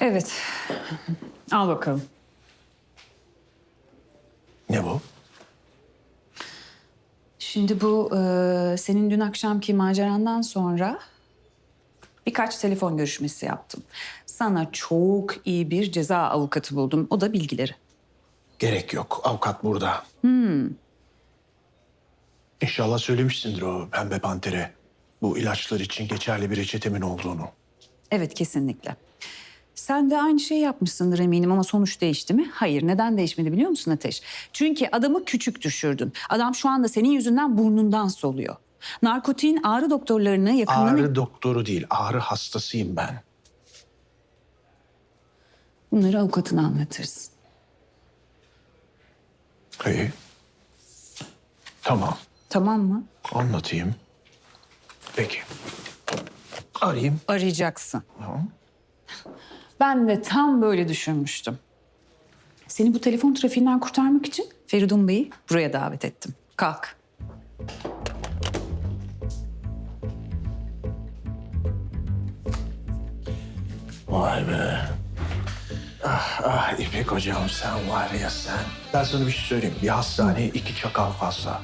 Evet. Al bakalım. Ne bu? Şimdi bu e, senin dün akşamki macerandan sonra birkaç telefon görüşmesi yaptım. Sana çok iyi bir ceza avukatı buldum. O da bilgileri. Gerek yok. Avukat burada. İnşallah söylemişsindir o pembe pantere. Bu ilaçlar için geçerli bir reçetemin olduğunu. Evet kesinlikle. Sen de aynı şeyi yapmışsındır eminim ama sonuç değişti mi? Hayır. Neden değişmedi biliyor musun Ateş? Çünkü adamı küçük düşürdün. Adam şu anda senin yüzünden burnundan soluyor. Narkotiğin ağrı doktorlarını yakından... Ağrı doktoru değil, ağrı hastasıyım ben. Bunları avukatına anlatırsın. İyi. Tamam, Tamam mı? anlatayım. Peki. Arayayım. Arayacaksın. Ben de tam böyle düşünmüştüm. Seni bu telefon trafiğinden kurtarmak için Feridun Bey'i buraya davet ettim. Kalk. Vay be. Ah, ah İpek hocam sen var ya sen. Ben sana bir şey söyleyeyim. Bir hastaneye iki çakal fazla.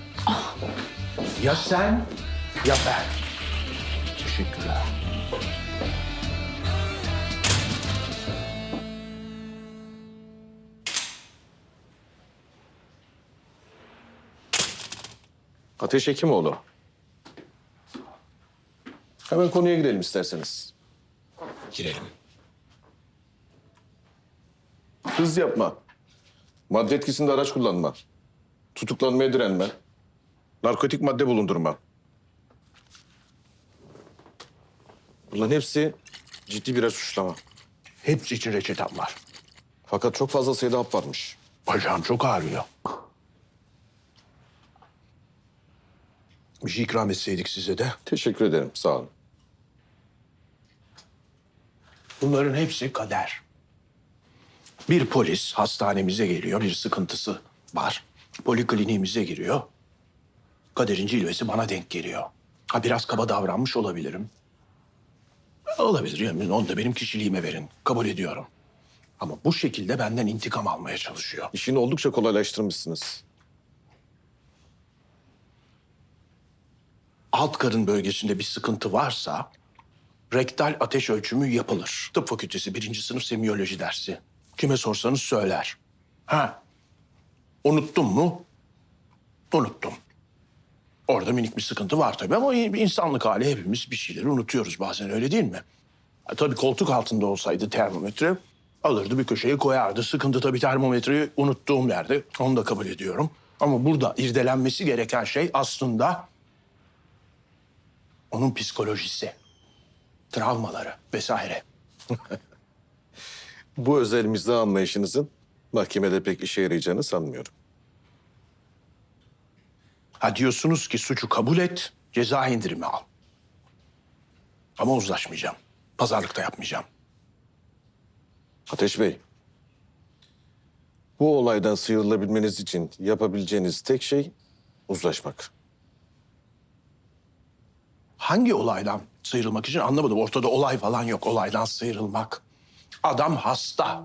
Ya sen ya ben. Teşekkürler. Ateş Hekimoğlu. Hemen konuya girelim isterseniz. Girelim. Hız yapma. Madde etkisinde araç kullanma. Tutuklanmaya direnme. Narkotik madde bulundurma. Bunların hepsi ciddi birer suçlama. Hepsi için reçetem var. Fakat çok fazla sayıda hap varmış. Bacağım çok ağrıyor. Bir şey ikram etseydik size de. Teşekkür ederim, sağ olun. Bunların hepsi kader. Bir polis hastanemize geliyor, bir sıkıntısı var. Polikliniğimize giriyor. Kaderin cilvesi bana denk geliyor. Ha biraz kaba davranmış olabilirim. Olabilir yani onu da benim kişiliğime verin. Kabul ediyorum. Ama bu şekilde benden intikam almaya çalışıyor. İşini oldukça kolaylaştırmışsınız. Alt karın bölgesinde bir sıkıntı varsa rektal ateş ölçümü yapılır. Tıp fakültesi birinci sınıf semiyoloji dersi. Kime sorsanız söyler. Ha, unuttum mu? Unuttum. Orada minik bir sıkıntı var tabii ama insanlık hali hepimiz bir şeyleri unutuyoruz bazen öyle değil mi? Ha, tabii koltuk altında olsaydı termometre alırdı bir köşeye koyardı. Sıkıntı tabii termometreyi unuttuğum yerde onu da kabul ediyorum. Ama burada irdelenmesi gereken şey aslında onun psikolojisi, travmaları vesaire. Bu özel mizah anlayışınızın mahkemede pek işe yarayacağını sanmıyorum. Ha diyorsunuz ki suçu kabul et, ceza indirimi al. Ama uzlaşmayacağım. Pazarlık da yapmayacağım. Ateş Bey, bu olaydan sıyrılabilmeniz için yapabileceğiniz tek şey uzlaşmak. Hangi olaydan sıyrılmak için anlamadım. Ortada olay falan yok. Olaydan sıyrılmak. Adam hasta.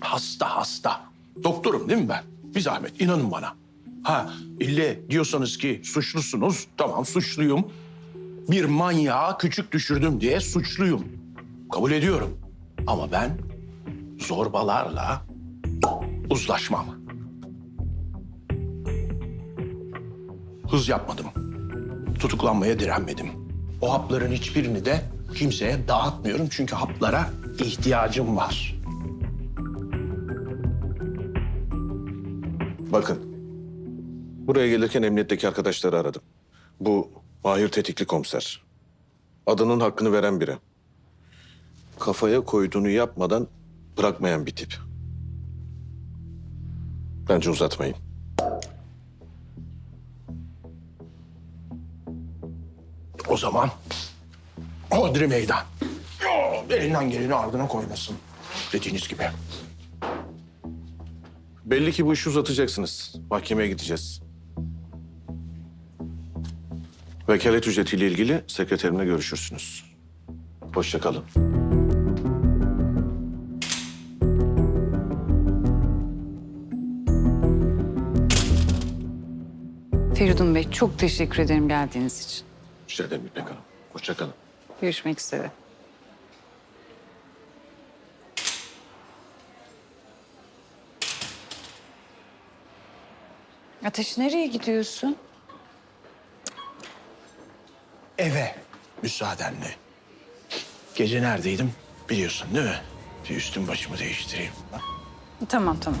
Hasta hasta. Doktorum değil mi ben? Bir zahmet inanın bana. Ha ille diyorsanız ki suçlusunuz. Tamam suçluyum. Bir manyağı küçük düşürdüm diye suçluyum. Kabul ediyorum. Ama ben zorbalarla uzlaşmam. Hız yapmadım tutuklanmaya direnmedim. O hapların hiçbirini de kimseye dağıtmıyorum çünkü haplara ihtiyacım var. Bakın, buraya gelirken emniyetteki arkadaşları aradım. Bu Mahir Tetikli komiser. Adının hakkını veren biri. Kafaya koyduğunu yapmadan bırakmayan bir tip. Bence uzatmayın. O zaman Odri Meydan. Elinden geleni ardına koymasın. Dediğiniz gibi. Belli ki bu işi uzatacaksınız. Mahkemeye gideceğiz. Vekalet ücretiyle ilgili sekreterimle görüşürsünüz. Hoşça kalın. Feridun Bey çok teşekkür ederim geldiğiniz için. Rica ederim İpek Hanım. Hoşça kalın. Görüşmek üzere. Ateş nereye gidiyorsun? Eve müsaadenle. Gece neredeydim biliyorsun değil mi? Bir üstüm başımı değiştireyim. Tamam tamam.